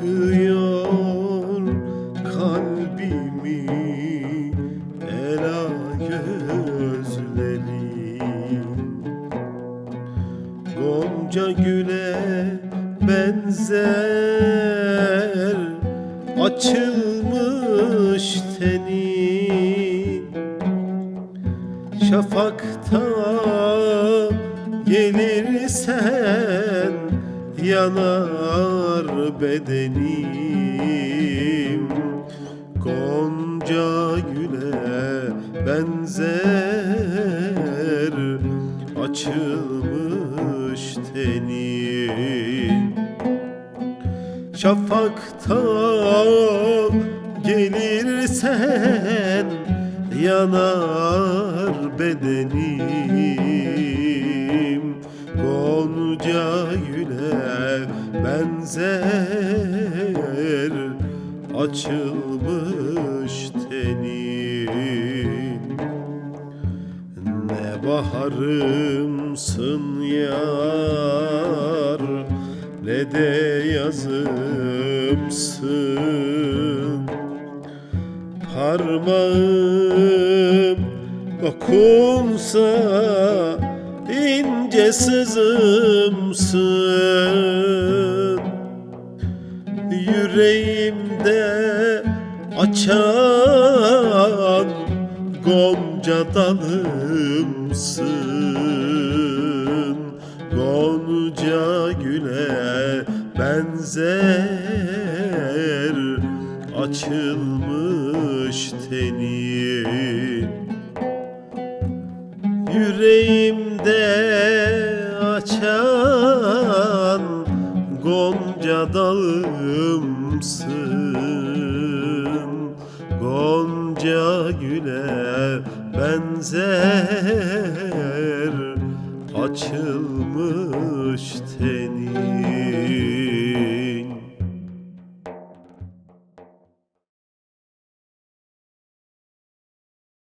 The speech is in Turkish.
Yakıyor kalbimi ela gözlerin Gonca güle benzer açılmış tenin Şafakta gelirsen yanar bedenim. Gonca güle benzer açılmış tenin Şafakta gelirsen yanar bedenim. Gonca güle benzer açılmış tenin ne baharımsın yar ne de yazımsın Parmağım. Dokunsa ince sızımsın. Yüreğimde açan gonca dalımsın. Gonca güle benzer açılmış tenin Yüreğimde açan gonca dalımsın. Gonca güle benzer açılmış tenin